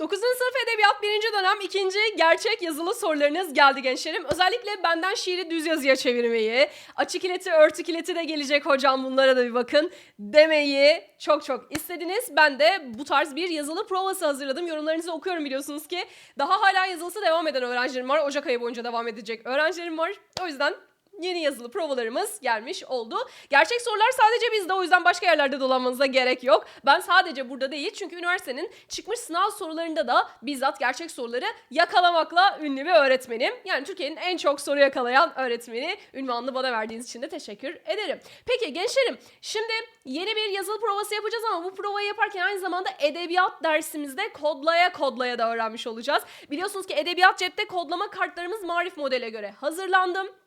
9. sınıf edebiyat 1. dönem 2. gerçek yazılı sorularınız geldi gençlerim. Özellikle benden şiiri düz yazıya çevirmeyi, açık ileti, örtük ileti de gelecek hocam bunlara da bir bakın demeyi çok çok istediniz. Ben de bu tarz bir yazılı provası hazırladım. Yorumlarınızı okuyorum biliyorsunuz ki. Daha hala yazılısı devam eden öğrencilerim var. Ocak ayı boyunca devam edecek öğrencilerim var. O yüzden yeni yazılı provalarımız gelmiş oldu. Gerçek sorular sadece bizde o yüzden başka yerlerde dolanmanıza gerek yok. Ben sadece burada değil çünkü üniversitenin çıkmış sınav sorularında da bizzat gerçek soruları yakalamakla ünlü bir öğretmenim. Yani Türkiye'nin en çok soru yakalayan öğretmeni ünvanını bana verdiğiniz için de teşekkür ederim. Peki gençlerim şimdi yeni bir yazılı provası yapacağız ama bu provayı yaparken aynı zamanda edebiyat dersimizde kodlaya kodlaya da öğrenmiş olacağız. Biliyorsunuz ki edebiyat cepte kodlama kartlarımız marif modele göre hazırlandım.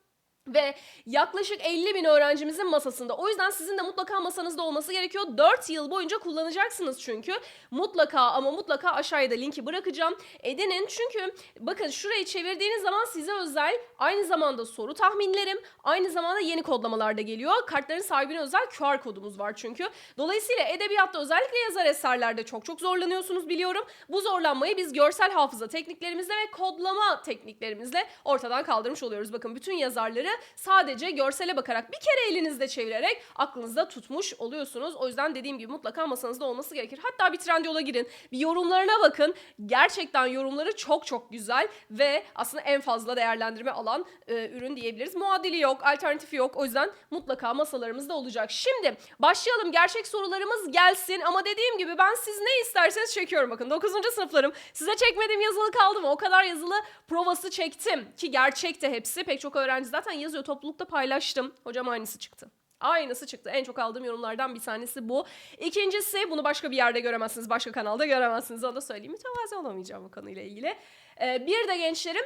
Ve yaklaşık 50 bin öğrencimizin masasında. O yüzden sizin de mutlaka masanızda olması gerekiyor. 4 yıl boyunca kullanacaksınız çünkü. Mutlaka ama mutlaka aşağıya da linki bırakacağım. Edinin çünkü bakın şurayı çevirdiğiniz zaman size özel aynı zamanda soru tahminlerim, aynı zamanda yeni kodlamalar da geliyor. Kartların sahibine özel QR kodumuz var çünkü. Dolayısıyla edebiyatta özellikle yazar eserlerde çok çok zorlanıyorsunuz biliyorum. Bu zorlanmayı biz görsel hafıza tekniklerimizle ve kodlama tekniklerimizle ortadan kaldırmış oluyoruz. Bakın bütün yazarları sadece görsele bakarak bir kere elinizde çevirerek aklınızda tutmuş oluyorsunuz. O yüzden dediğim gibi mutlaka masanızda olması gerekir. Hatta bir Trendyol'a girin, bir yorumlarına bakın. Gerçekten yorumları çok çok güzel ve aslında en fazla değerlendirme alan e, ürün diyebiliriz. Muadili yok, alternatifi yok. O yüzden mutlaka masalarımızda olacak. Şimdi başlayalım. Gerçek sorularımız gelsin ama dediğim gibi ben siz ne isterseniz çekiyorum. Bakın 9. sınıflarım. Size çekmediğim yazılı kaldı mı? O kadar yazılı provası çektim ki gerçekte hepsi. Pek çok öğrenci zaten yazıyor. Toplulukta paylaştım. Hocam aynısı çıktı. Aynısı çıktı. En çok aldığım yorumlardan bir tanesi bu. İkincisi bunu başka bir yerde göremezsiniz. Başka kanalda göremezsiniz. Onu da söyleyeyim. Mütevazi olamayacağım bu konuyla ilgili. Ee, bir de gençlerim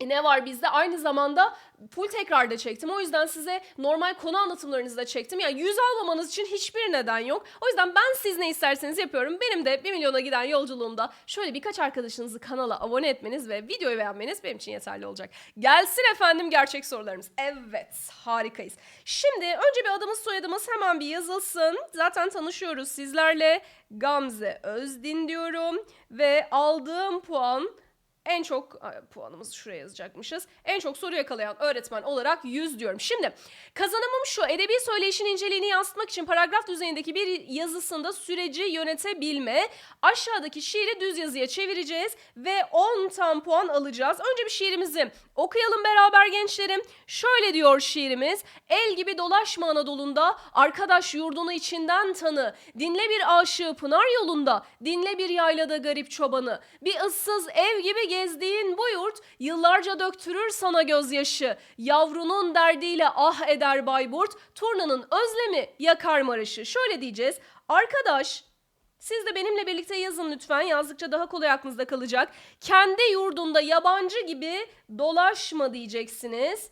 ne var bizde? Aynı zamanda full tekrarda çektim. O yüzden size normal konu anlatımlarınızı da çektim. Yani yüz almamanız için hiçbir neden yok. O yüzden ben siz ne isterseniz yapıyorum. Benim de 1 milyona giden yolculuğumda şöyle birkaç arkadaşınızı kanala abone etmeniz ve videoyu beğenmeniz benim için yeterli olacak. Gelsin efendim gerçek sorularımız. Evet harikayız. Şimdi önce bir adımız soyadımız hemen bir yazılsın. Zaten tanışıyoruz sizlerle. Gamze Özdin diyorum ve aldığım puan en çok puanımızı şuraya yazacakmışız. En çok soru yakalayan öğretmen olarak 100 diyorum. Şimdi kazanımım şu. Edebi söyleyişin inceliğini yansıtmak için paragraf düzeyindeki bir yazısında süreci yönetebilme. Aşağıdaki şiiri düz yazıya çevireceğiz ve 10 tam puan alacağız. Önce bir şiirimizi okuyalım beraber gençlerim. Şöyle diyor şiirimiz. El gibi dolaşma Anadolu'nda, arkadaş yurdunu içinden tanı. Dinle bir aşığı pınar yolunda, dinle bir yaylada garip çobanı. Bir ıssız ev gibi gezdiğin bu yurt yıllarca döktürür sana gözyaşı. Yavrunun derdiyle ah eder Bayburt, turnanın özlemi yakar marışı. Şöyle diyeceğiz. Arkadaş siz de benimle birlikte yazın lütfen. Yazdıkça daha kolay aklınızda kalacak. Kendi yurdunda yabancı gibi dolaşma diyeceksiniz.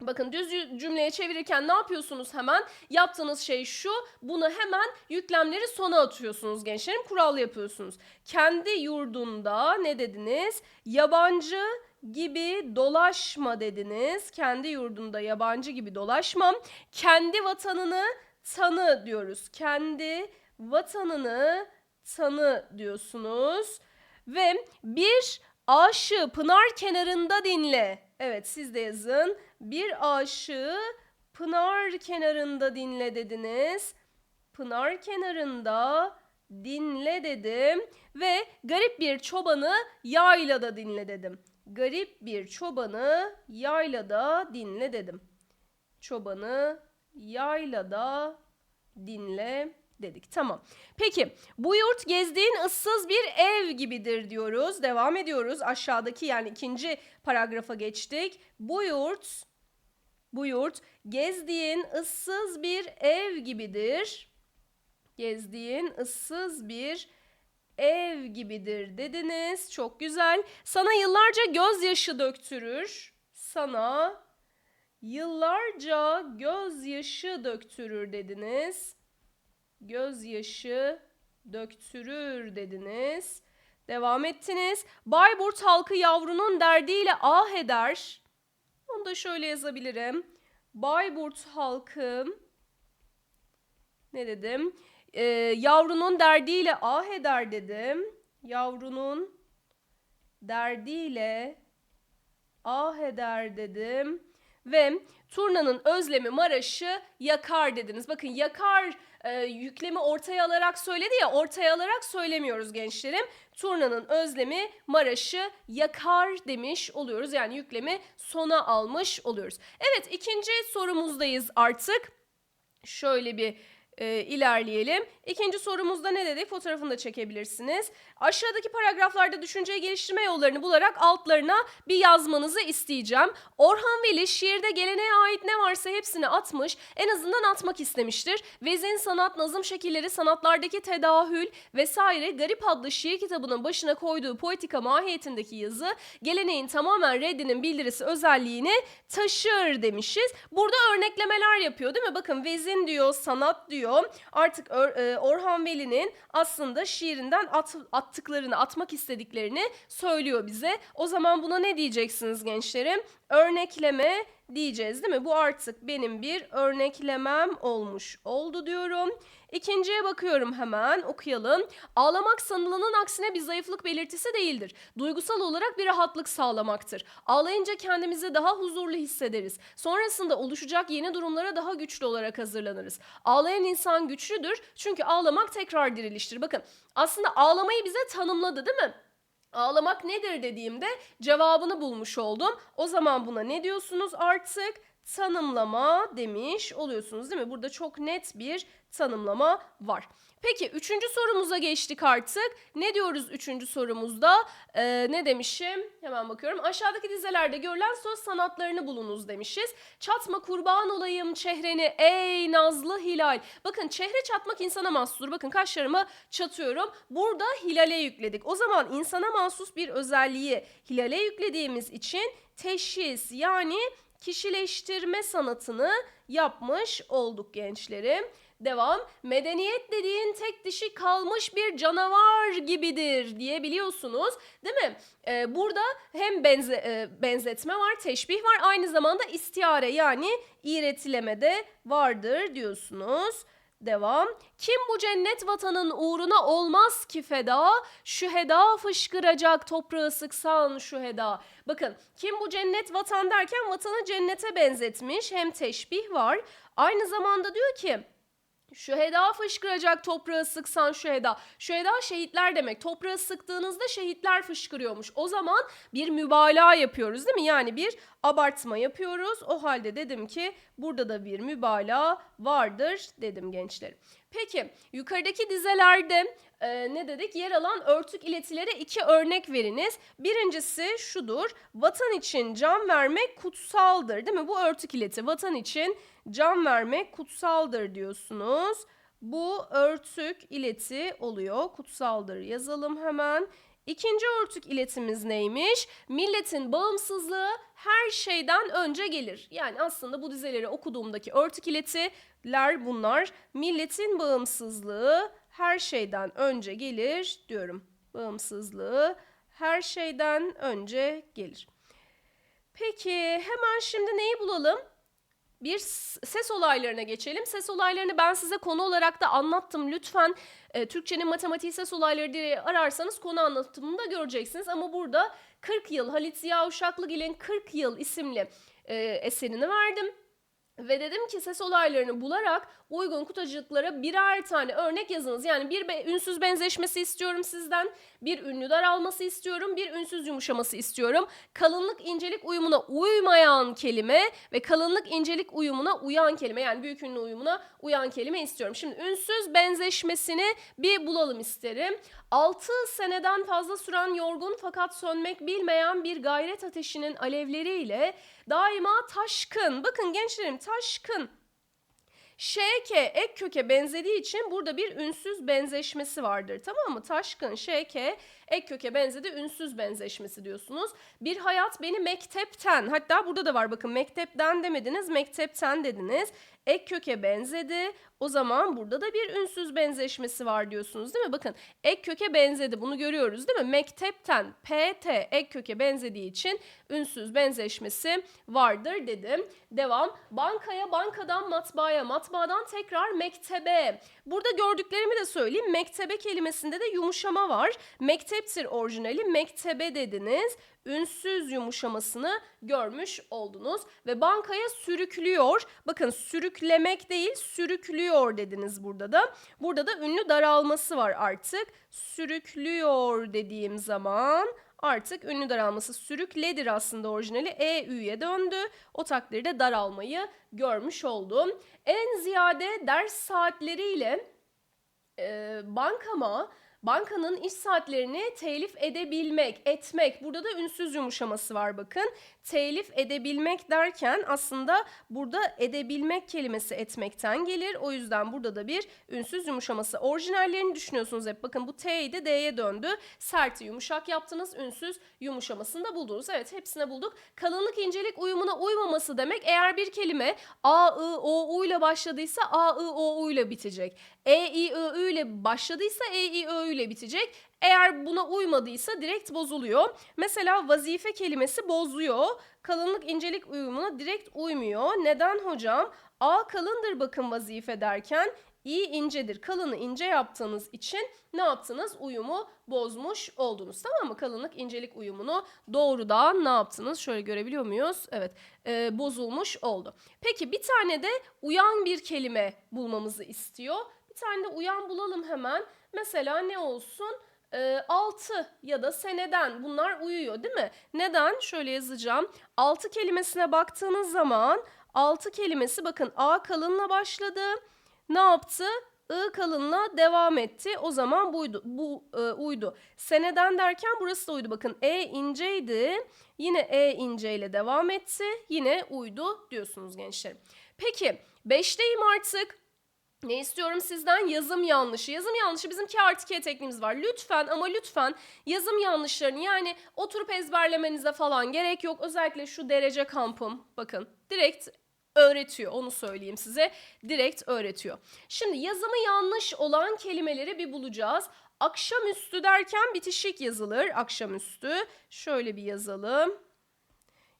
Bakın düz cü- cümleye çevirirken ne yapıyorsunuz hemen? Yaptığınız şey şu. Bunu hemen yüklemleri sona atıyorsunuz gençlerim. Kural yapıyorsunuz. Kendi yurdunda ne dediniz? Yabancı gibi dolaşma dediniz. Kendi yurdunda yabancı gibi dolaşmam. Kendi vatanını tanı diyoruz. Kendi vatanını tanı diyorsunuz. Ve bir aşığı pınar kenarında dinle. Evet siz de yazın. Bir aşığı pınar kenarında dinle dediniz. Pınar kenarında dinle dedim ve garip bir çobanı yaylada dinle dedim. Garip bir çobanı yaylada dinle dedim. Çobanı yaylada dinle dedik. Tamam. Peki bu yurt gezdiğin ıssız bir ev gibidir diyoruz. Devam ediyoruz. Aşağıdaki yani ikinci paragrafa geçtik. Bu yurt bu yurt gezdiğin ıssız bir ev gibidir. Gezdiğin ıssız bir ev gibidir dediniz. Çok güzel. Sana yıllarca gözyaşı döktürür. Sana yıllarca gözyaşı döktürür dediniz. Gözyaşı döktürür dediniz. Devam ettiniz. Bayburt halkı yavrunun derdiyle ah eder. Onu da şöyle yazabilirim. Bayburt halkı ne dedim? Ee, yavrunun derdiyle ah eder dedim. yavrunun derdiyle ah eder dedim ve turnanın özlemi Maraş'ı yakar dediniz. Bakın yakar e, yüklemi ortaya alarak söyledi ya ortaya alarak söylemiyoruz gençlerim. Turnanın özlemi Maraş'ı yakar demiş oluyoruz. Yani yüklemi sona almış oluyoruz. Evet ikinci sorumuzdayız artık. Şöyle bir e, ilerleyelim. İkinci sorumuzda ne dedik? Fotoğrafını da çekebilirsiniz. Aşağıdaki paragraflarda düşünceyi geliştirme yollarını bularak altlarına bir yazmanızı isteyeceğim. Orhan Veli şiirde geleneğe ait ne varsa hepsini atmış. En azından atmak istemiştir. Vezin sanat, nazım şekilleri, sanatlardaki tedahül vesaire Garip adlı şiir kitabının başına koyduğu poetika mahiyetindeki yazı geleneğin tamamen reddinin bildirisi özelliğini taşır demişiz. Burada örneklemeler yapıyor değil mi? Bakın vezin diyor, sanat diyor. Artık Or- e, Orhan Veli'nin aslında şiirinden at- attıklarını, atmak istediklerini söylüyor bize. O zaman buna ne diyeceksiniz gençlerim? Örnekleme diyeceğiz değil mi? Bu artık benim bir örneklemem olmuş oldu diyorum. İkinciye bakıyorum hemen okuyalım. Ağlamak sanılanın aksine bir zayıflık belirtisi değildir. Duygusal olarak bir rahatlık sağlamaktır. Ağlayınca kendimizi daha huzurlu hissederiz. Sonrasında oluşacak yeni durumlara daha güçlü olarak hazırlanırız. Ağlayan insan güçlüdür çünkü ağlamak tekrar diriliştir. Bakın aslında ağlamayı bize tanımladı değil mi? Ağlamak nedir dediğimde cevabını bulmuş oldum. O zaman buna ne diyorsunuz artık? Tanımlama demiş oluyorsunuz değil mi? Burada çok net bir tanımlama var. Peki üçüncü sorumuza geçtik artık. Ne diyoruz üçüncü sorumuzda? Ee, ne demişim? Hemen bakıyorum. Aşağıdaki dizelerde görülen söz sanatlarını bulunuz demişiz. Çatma kurban olayım çehreni ey nazlı hilal. Bakın çehre çatmak insana mahsustur. Bakın kaşlarımı çatıyorum. Burada hilale yükledik. O zaman insana mahsus bir özelliği hilale yüklediğimiz için teşhis yani kişileştirme sanatını yapmış olduk gençlerim. Devam. Medeniyet dediğin tek dişi kalmış bir canavar gibidir diyebiliyorsunuz. Değil mi? Ee, burada hem benze, e, benzetme var, teşbih var. Aynı zamanda istiyare yani iğretileme de vardır diyorsunuz. Devam. Kim bu cennet vatanın uğruna olmaz ki feda? Şüheda fışkıracak toprağı sıksan şüheda. Bakın kim bu cennet vatan derken vatanı cennete benzetmiş. Hem teşbih var. Aynı zamanda diyor ki Şüheda fışkıracak toprağı sıksan şüheda. Şüheda şehitler demek. Toprağı sıktığınızda şehitler fışkırıyormuş. O zaman bir mübalağa yapıyoruz değil mi? Yani bir abartma yapıyoruz. O halde dedim ki burada da bir mübalağa vardır dedim gençlerim. Peki yukarıdaki dizelerde e, ne dedik? Yer alan örtük iletilere iki örnek veriniz. Birincisi şudur. Vatan için can vermek kutsaldır değil mi? Bu örtük ileti vatan için can vermek kutsaldır diyorsunuz. Bu örtük ileti oluyor. Kutsaldır yazalım hemen. İkinci örtük iletimiz neymiş? Milletin bağımsızlığı her şeyden önce gelir. Yani aslında bu dizeleri okuduğumdaki örtük iletiler bunlar. Milletin bağımsızlığı her şeyden önce gelir diyorum. Bağımsızlığı her şeyden önce gelir. Peki hemen şimdi neyi bulalım? bir ses olaylarına geçelim. Ses olaylarını ben size konu olarak da anlattım. Lütfen e, Türkçenin matematiği ses olayları diye ararsanız konu anlatımında göreceksiniz. Ama burada 40 yıl Halit Ziya Uşaklıgil'in 40 yıl isimli e, eserini verdim. Ve dedim ki ses olaylarını bularak uygun kutucuklara birer tane örnek yazınız. Yani bir be- ünsüz benzeşmesi istiyorum sizden. Bir ünlü daralması istiyorum. Bir ünsüz yumuşaması istiyorum. Kalınlık incelik uyumuna uymayan kelime ve kalınlık incelik uyumuna uyan kelime. Yani büyük ünlü uyumuna uyan kelime istiyorum. Şimdi ünsüz benzeşmesini bir bulalım isterim. 6 seneden fazla süren yorgun fakat sönmek bilmeyen bir gayret ateşinin alevleriyle daima taşkın. Bakın gençlerim taşkın. ŞK ek köke benzediği için burada bir ünsüz benzeşmesi vardır. Tamam mı? Taşkın, ŞK ek köke benzedi ünsüz benzeşmesi diyorsunuz. Bir hayat beni mektepten hatta burada da var bakın mektepten demediniz mektepten dediniz. ek köke benzedi. O zaman burada da bir ünsüz benzeşmesi var diyorsunuz değil mi? Bakın ek köke benzedi bunu görüyoruz değil mi? Mektepten PT ek köke benzediği için ünsüz benzeşmesi vardır dedim. Devam. Bankaya, bankadan matbaaya, matbaadan tekrar mektebe. Burada gördüklerimi de söyleyeyim. Mektebe kelimesinde de yumuşama var. Mekteptir orijinali. Mektebe dediniz. Ünsüz yumuşamasını görmüş oldunuz. Ve bankaya sürüklüyor. Bakın sürüklemek değil sürüklüyor dediniz burada da. Burada da ünlü daralması var artık. Sürüklüyor dediğim zaman artık ünlü daralması sürükledir aslında orijinali e ü'ye döndü. O takdirde daralmayı görmüş oldum. En ziyade ders saatleriyle e, bankama bankanın iş saatlerini telif edebilmek, etmek. Burada da ünsüz yumuşaması var bakın. Telif edebilmek derken aslında burada edebilmek kelimesi etmekten gelir. O yüzden burada da bir ünsüz yumuşaması. Orijinallerini düşünüyorsunuz hep. Bakın bu T'ydi D'ye döndü. Serti yumuşak yaptınız. Ünsüz yumuşamasını da buldunuz. Evet hepsine bulduk. Kalınlık incelik uyumuna uymaması demek eğer bir kelime A, I, O, U ile başladıysa A, I, O, U ile bitecek. E, I, Ö, Ü ile başladıysa E, I, Ö, Ü ile bitecek. Eğer buna uymadıysa direkt bozuluyor. Mesela vazife kelimesi bozuyor. Kalınlık incelik uyumuna direkt uymuyor. Neden hocam? A kalındır bakın vazife derken i incedir. Kalını ince yaptığınız için ne yaptınız? Uyumu bozmuş oldunuz. Tamam mı? Kalınlık incelik uyumunu doğrudan ne yaptınız? Şöyle görebiliyor muyuz? Evet. e, bozulmuş oldu. Peki bir tane de uyan bir kelime bulmamızı istiyor. Bir tane de uyan bulalım hemen. Mesela ne olsun? E, 6 ya da seneden bunlar uyuyor değil mi? Neden? Şöyle yazacağım. 6 kelimesine baktığınız zaman 6 kelimesi bakın A kalınla başladı. Ne yaptı? I kalınla devam etti. O zaman buydu, bu e, uydu. Seneden derken burası da uydu. Bakın E inceydi. Yine E inceyle devam etti. Yine uydu diyorsunuz gençlerim. Peki 5'teyim artık. Ne istiyorum sizden? Yazım yanlışı. Yazım yanlışı bizim K artı tekniğimiz var. Lütfen ama lütfen yazım yanlışlarını yani oturup ezberlemenize falan gerek yok. Özellikle şu derece kampım bakın direkt öğretiyor onu söyleyeyim size. Direkt öğretiyor. Şimdi yazımı yanlış olan kelimeleri bir bulacağız. Akşamüstü derken bitişik yazılır. Akşamüstü. Şöyle bir yazalım.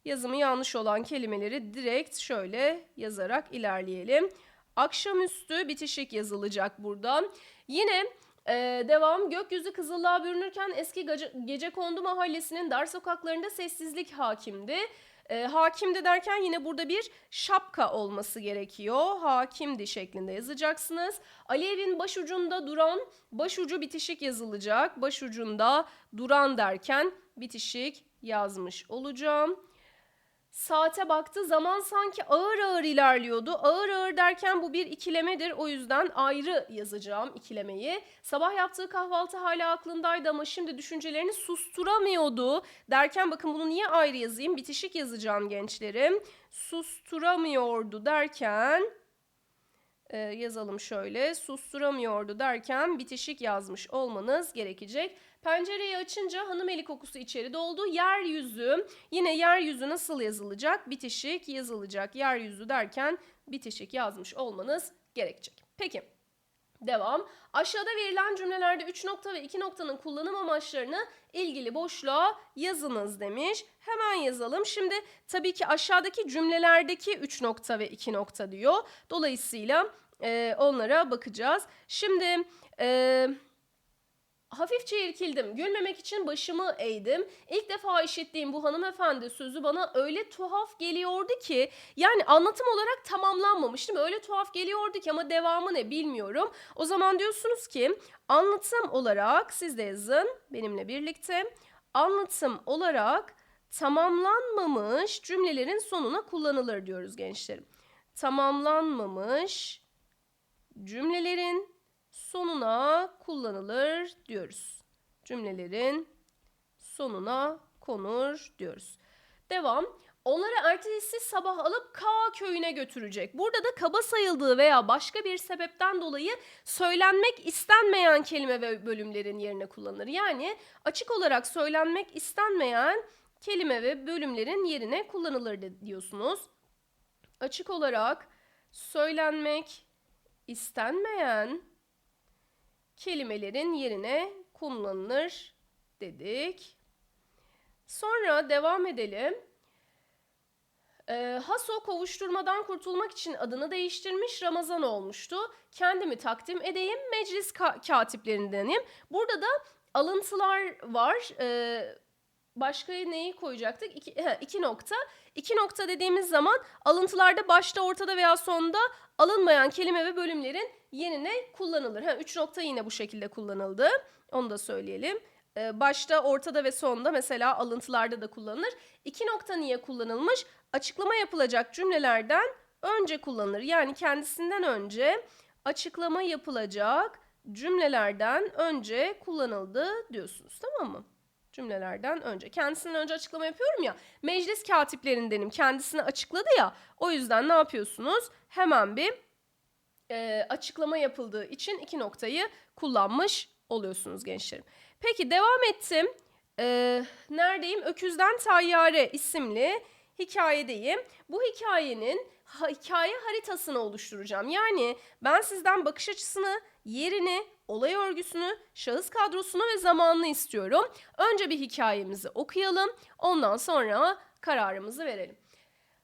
Yazımı yanlış olan kelimeleri direkt şöyle yazarak ilerleyelim. Akşamüstü bitişik yazılacak buradan. Yine e, devam gökyüzü kızıllığa bürünürken eski gece, gecekondu mahallesinin dar sokaklarında sessizlik hakimdi. E, hakimdi derken yine burada bir şapka olması gerekiyor. Hakimdi şeklinde yazacaksınız. Alev'in başucunda duran, başucu bitişik yazılacak. Başucunda duran derken bitişik yazmış olacağım. Saate baktı zaman sanki ağır ağır ilerliyordu. Ağır ağır derken bu bir ikilemedir. O yüzden ayrı yazacağım ikilemeyi. Sabah yaptığı kahvaltı hala aklındaydı ama şimdi düşüncelerini susturamıyordu. Derken bakın bunu niye ayrı yazayım? Bitişik yazacağım gençlerim. Susturamıyordu derken e, yazalım şöyle. Susturamıyordu derken bitişik yazmış olmanız gerekecek. Pencereyi açınca hanım eli kokusu içeri doldu. Yeryüzü yine yeryüzü nasıl yazılacak? Bitişik yazılacak. Yeryüzü derken bitişik yazmış olmanız gerekecek. Peki. Devam. Aşağıda verilen cümlelerde 3 nokta ve 2 noktanın kullanım amaçlarını ilgili boşluğa yazınız demiş. Hemen yazalım. Şimdi tabii ki aşağıdaki cümlelerdeki 3 nokta ve 2 nokta diyor. Dolayısıyla e, onlara bakacağız. Şimdi e, hafifçe irkildim. Gülmemek için başımı eğdim. İlk defa işittiğim bu hanımefendi sözü bana öyle tuhaf geliyordu ki yani anlatım olarak tamamlanmamış değil mi? Öyle tuhaf geliyordu ki ama devamı ne bilmiyorum. O zaman diyorsunuz ki anlatım olarak siz de yazın benimle birlikte. Anlatım olarak tamamlanmamış cümlelerin sonuna kullanılır diyoruz gençlerim. Tamamlanmamış cümlelerin sonuna kullanılır diyoruz. Cümlelerin sonuna konur diyoruz. Devam. Onları ertesi sabah alıp K köyüne götürecek. Burada da kaba sayıldığı veya başka bir sebepten dolayı söylenmek istenmeyen kelime ve bölümlerin yerine kullanılır. Yani açık olarak söylenmek istenmeyen kelime ve bölümlerin yerine kullanılır diyorsunuz. Açık olarak söylenmek istenmeyen kelimelerin yerine kullanılır dedik. Sonra devam edelim. Ee, Haso kovuşturmadan kurtulmak için adını değiştirmiş Ramazan olmuştu. Kendimi takdim edeyim meclis ka- katiplerindenim. Burada da alıntılar var. Ee, başka neyi koyacaktık? İki, he, iki nokta. İki nokta dediğimiz zaman alıntılarda başta, ortada veya sonda alınmayan kelime ve bölümlerin yerine kullanılır. Ha, üç nokta yine bu şekilde kullanıldı. Onu da söyleyelim. Ee, başta, ortada ve sonda mesela alıntılarda da kullanılır. İki nokta niye kullanılmış? Açıklama yapılacak cümlelerden önce kullanılır. Yani kendisinden önce açıklama yapılacak cümlelerden önce kullanıldı diyorsunuz tamam mı? Cümlelerden önce. Kendisinden önce açıklama yapıyorum ya. Meclis katiplerindenim. Kendisini açıkladı ya. O yüzden ne yapıyorsunuz? Hemen bir e, açıklama yapıldığı için iki noktayı kullanmış oluyorsunuz gençlerim. Peki devam ettim. Ee, neredeyim? Öküzden Tayyare isimli hikayedeyim. Bu hikayenin ha- hikaye haritasını oluşturacağım. Yani ben sizden bakış açısını, yerini, olay örgüsünü, şahıs kadrosunu ve zamanını istiyorum. Önce bir hikayemizi okuyalım. Ondan sonra kararımızı verelim.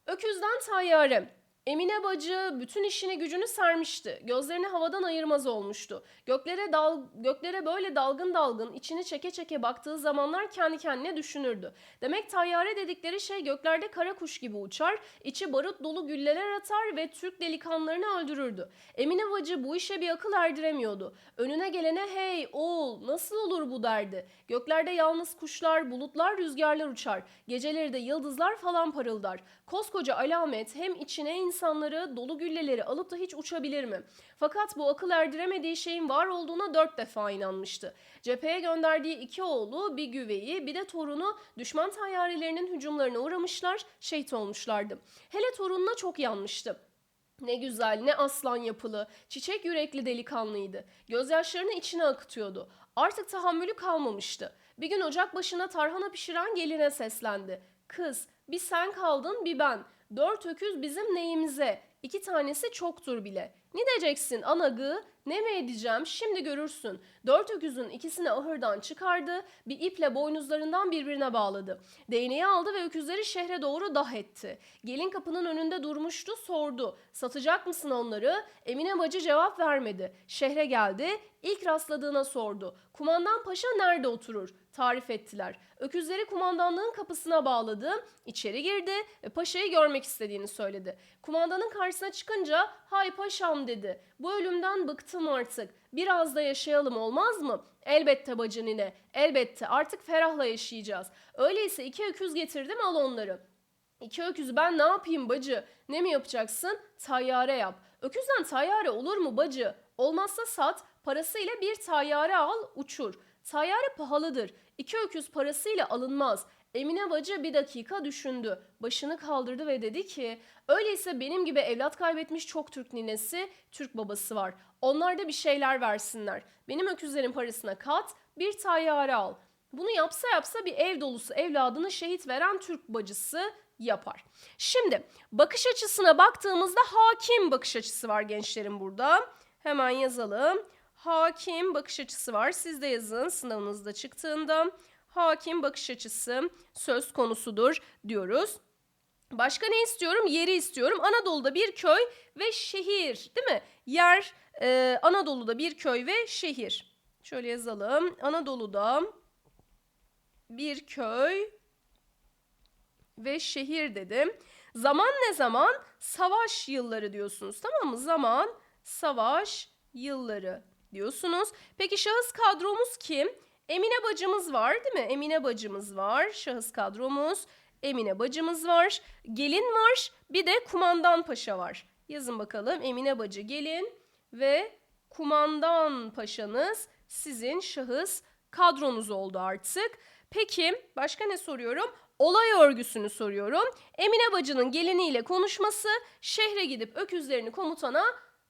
Öküzden Tayyare. Emine bacı bütün işini gücünü sermişti. Gözlerini havadan ayırmaz olmuştu. Göklere dal göklere böyle dalgın dalgın içini çeke çeke baktığı zamanlar kendi kendine düşünürdü. Demek tayyare dedikleri şey göklerde kara kuş gibi uçar, içi barut dolu gülleler atar ve Türk delikanlılarını öldürürdü. Emine bacı bu işe bir akıl erdiremiyordu. Önüne gelene hey oğul nasıl olur bu derdi. Göklerde yalnız kuşlar, bulutlar, rüzgarlar uçar. Geceleri de yıldızlar falan parıldar. Koskoca alamet hem içine insanları dolu gülleleri alıp da hiç uçabilir mi? Fakat bu akıl erdiremediği şeyin var olduğuna dört defa inanmıştı. Cepheye gönderdiği iki oğlu, bir güveyi, bir de torunu düşman tayyarelerinin hücumlarına uğramışlar, şehit olmuşlardı. Hele torununa çok yanmıştı. Ne güzel, ne aslan yapılı, çiçek yürekli delikanlıydı. Gözyaşlarını içine akıtıyordu. Artık tahammülü kalmamıştı. Bir gün ocak başına tarhana pişiren geline seslendi. Kız, bir sen kaldın bir ben. Dört öküz bizim neyimize? İki tanesi çoktur bile. Ne diyeceksin anagı? Ne mi edeceğim şimdi görürsün. Dört öküzün ikisini ahırdan çıkardı, bir iple boynuzlarından birbirine bağladı. Değneği aldı ve öküzleri şehre doğru dah etti. Gelin kapının önünde durmuştu, sordu. Satacak mısın onları? Emine bacı cevap vermedi. Şehre geldi, ilk rastladığına sordu. Kumandan paşa nerede oturur? Tarif ettiler. Öküzleri kumandanlığın kapısına bağladı, içeri girdi ve paşayı görmek istediğini söyledi. Kumandanın karşısına çıkınca hay paşam dedi. Bu ölümden bıktım artık. Biraz da yaşayalım olmaz mı? Elbette bacı nine. Elbette artık ferahla yaşayacağız. Öyleyse iki öküz getirdim al onları. İki öküzü ben ne yapayım bacı? Ne mi yapacaksın? Tayyare yap. Öküzden tayyare olur mu bacı? Olmazsa sat, parasıyla bir tayyare al, uçur. Tayyare pahalıdır. İki öküz parasıyla alınmaz. Emine bacı bir dakika düşündü. Başını kaldırdı ve dedi ki, öyleyse benim gibi evlat kaybetmiş çok Türk ninesi, Türk babası var. Onlar da bir şeyler versinler. Benim öküzlerin parasına kat, bir tayyare al. Bunu yapsa yapsa bir ev dolusu evladını şehit veren Türk bacısı yapar. Şimdi bakış açısına baktığımızda hakim bakış açısı var gençlerim burada. Hemen yazalım. Hakim bakış açısı var. Siz de yazın sınavınızda çıktığında. Hakim bakış açısı söz konusudur diyoruz. Başka ne istiyorum? Yeri istiyorum. Anadolu'da bir köy ve şehir değil mi? Yer e, Anadolu'da bir köy ve şehir. Şöyle yazalım. Anadolu'da bir köy ve şehir dedim. Zaman ne zaman? Savaş yılları diyorsunuz tamam mı? Zaman, savaş yılları diyorsunuz. Peki şahıs kadromuz kim? Emine bacımız var değil mi? Emine bacımız var. Şahıs kadromuz. Emine bacımız var. Gelin var. Bir de kumandan paşa var. Yazın bakalım. Emine bacı gelin ve kumandan paşanız sizin şahıs kadronuz oldu artık. Peki başka ne soruyorum? Olay örgüsünü soruyorum. Emine bacının geliniyle konuşması, şehre gidip öküzlerini komutana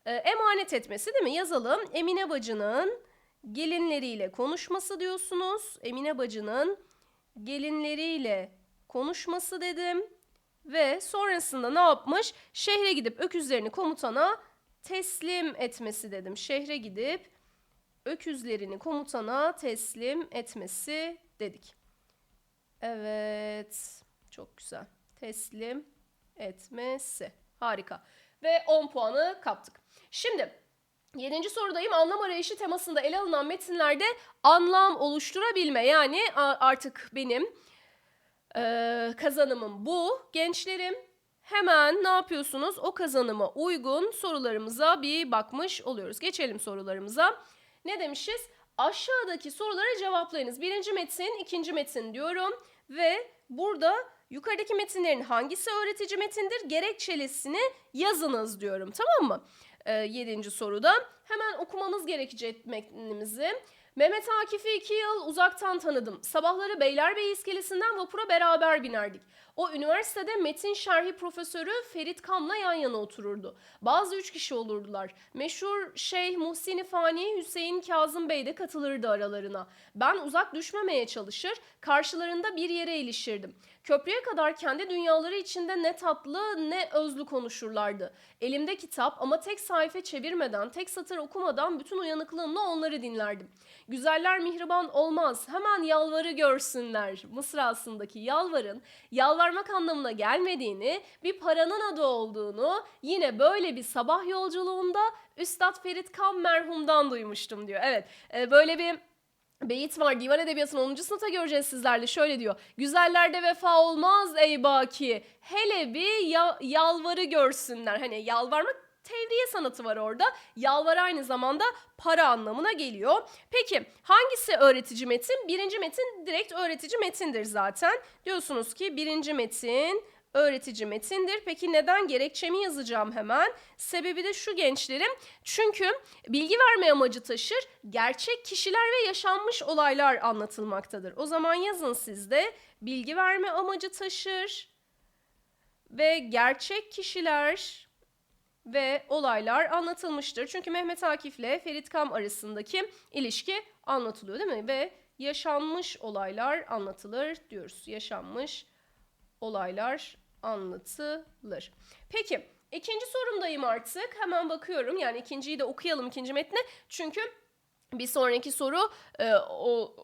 e, emanet etmesi değil mi? Yazalım. Emine bacının gelinleriyle konuşması diyorsunuz. Emine bacının gelinleriyle konuşması dedim Ve sonrasında ne yapmış? Şehre gidip öküzlerini komutana teslim etmesi dedim. Şehre gidip öküzlerini komutana teslim etmesi dedik. Evet. Çok güzel. Teslim etmesi. Harika. Ve 10 puanı kaptık. Şimdi 7. sorudayım. Anlam arayışı temasında ele alınan metinlerde anlam oluşturabilme. Yani artık benim eee, kazanımım bu. Gençlerim hemen ne yapıyorsunuz? O kazanıma uygun sorularımıza bir bakmış oluyoruz. Geçelim sorularımıza. Ne demişiz? Aşağıdaki sorulara cevaplayınız. Birinci metin, ikinci metin diyorum. Ve burada yukarıdaki metinlerin hangisi öğretici metindir? Gerekçelesini yazınız diyorum. Tamam mı? Ee, yedinci soruda. Hemen okumamız gerekecek metnimizi. Mehmet Akif'i iki yıl uzaktan tanıdım. Sabahları Beylerbeyi iskelesinden vapura beraber binerdik. O üniversitede metin şerhi profesörü Ferit Kam'la yan yana otururdu. Bazı üç kişi olurdular. Meşhur Şeyh Muhsin Fani Hüseyin Kazım Bey de katılırdı aralarına. Ben uzak düşmemeye çalışır, karşılarında bir yere ilişirdim. Köprüye kadar kendi dünyaları içinde ne tatlı ne özlü konuşurlardı. Elimde kitap ama tek sayfa çevirmeden, tek satır okumadan bütün uyanıklığımla onları dinlerdim. Güzeller mihriban olmaz, hemen yalvarı görsünler. Mısrasındaki yalvarın, yalvarmak anlamına gelmediğini, bir paranın adı olduğunu yine böyle bir sabah yolculuğunda Üstad Ferit Kam merhumdan duymuştum diyor. Evet, e, böyle bir Beyit var divan edebiyatının 10. sınıfta göreceğiz sizlerle şöyle diyor. Güzellerde vefa olmaz ey baki hele bir ya- yalvarı görsünler. Hani yalvarmak tevriye sanatı var orada. Yalvar aynı zamanda para anlamına geliyor. Peki hangisi öğretici metin? Birinci metin direkt öğretici metindir zaten. Diyorsunuz ki birinci metin öğretici metindir. Peki neden gerekçemi yazacağım hemen? Sebebi de şu gençlerim. Çünkü bilgi verme amacı taşır. Gerçek kişiler ve yaşanmış olaylar anlatılmaktadır. O zaman yazın sizde bilgi verme amacı taşır ve gerçek kişiler ve olaylar anlatılmıştır. Çünkü Mehmet Akif ile Ferit Kam arasındaki ilişki anlatılıyor değil mi? Ve yaşanmış olaylar anlatılır diyoruz. Yaşanmış olaylar anlatılır. Peki ikinci sorumdayım artık. Hemen bakıyorum. Yani ikinciyi de okuyalım ikinci metni. Çünkü bir sonraki soru e, o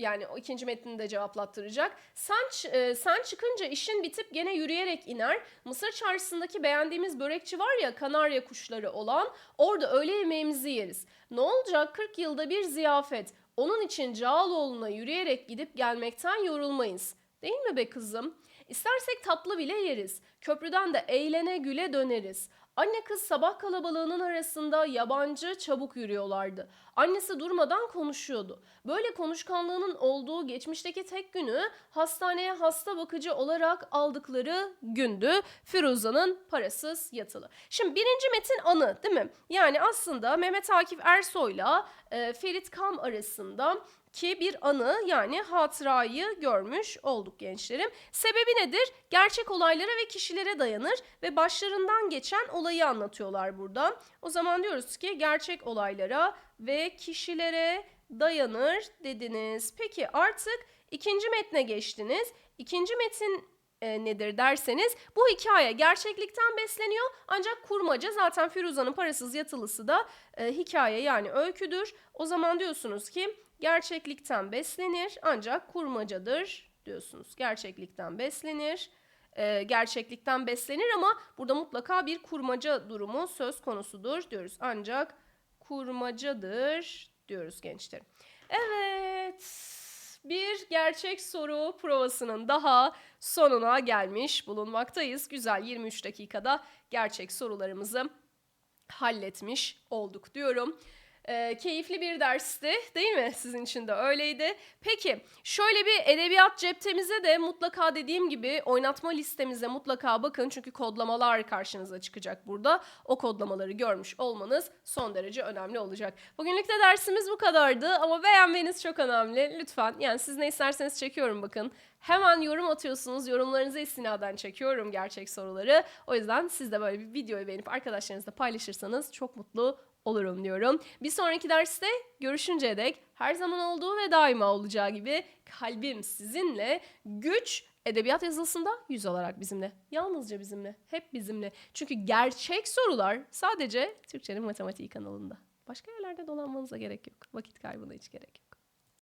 yani o ikinci metni de cevaplattıracak. Sen, e, sen çıkınca işin bitip gene yürüyerek iner. Mısır çarşısındaki beğendiğimiz börekçi var ya kanarya kuşları olan. Orada öğle yemeğimizi yeriz. Ne olacak 40 yılda bir ziyafet. Onun için Cağaloğlu'na yürüyerek gidip gelmekten yorulmayız. Değil mi be kızım? İstersek tatlı bile yeriz. Köprüden de eğlene güle döneriz. Anne kız sabah kalabalığının arasında yabancı çabuk yürüyorlardı. Annesi durmadan konuşuyordu. Böyle konuşkanlığının olduğu geçmişteki tek günü hastaneye hasta bakıcı olarak aldıkları gündü. Firuza'nın parasız yatılı. Şimdi birinci metin anı değil mi? Yani aslında Mehmet Akif Ersoy'la e, Ferit Kam arasında ki bir anı yani hatırayı görmüş olduk gençlerim. Sebebi nedir? Gerçek olaylara ve kişilere dayanır ve başlarından geçen olayı anlatıyorlar burada. O zaman diyoruz ki gerçek olaylara ve kişilere dayanır dediniz. Peki artık ikinci metne geçtiniz. İkinci metin e, nedir derseniz bu hikaye gerçeklikten besleniyor ancak kurmaca zaten Firuza'nın parasız yatılısı da e, hikaye yani öyküdür. O zaman diyorsunuz ki gerçeklikten beslenir ancak kurmacadır diyorsunuz. Gerçeklikten beslenir, e, gerçeklikten beslenir ama burada mutlaka bir kurmaca durumu söz konusudur diyoruz. Ancak kurmacadır diyoruz gençler. Evet. Bir gerçek soru provasının daha sonuna gelmiş bulunmaktayız. Güzel 23 dakikada gerçek sorularımızı halletmiş olduk diyorum. Ee, keyifli bir dersti değil mi? Sizin için de öyleydi. Peki şöyle bir edebiyat ceptemize de mutlaka dediğim gibi oynatma listemize mutlaka bakın. Çünkü kodlamalar karşınıza çıkacak burada. O kodlamaları görmüş olmanız son derece önemli olacak. Bugünlük de dersimiz bu kadardı ama beğenmeniz çok önemli. Lütfen yani siz ne isterseniz çekiyorum bakın. Hemen yorum atıyorsunuz. Yorumlarınıza istinaden çekiyorum gerçek soruları. O yüzden siz de böyle bir videoyu beğenip arkadaşlarınızla paylaşırsanız çok mutlu olurum diyorum. Bir sonraki derste görüşünceye dek her zaman olduğu ve daima olacağı gibi kalbim sizinle güç Edebiyat yazılısında yüz olarak bizimle. Yalnızca bizimle. Hep bizimle. Çünkü gerçek sorular sadece Türkçenin Matematiği kanalında. Başka yerlerde dolanmanıza gerek yok. Vakit kaybına hiç gerek yok.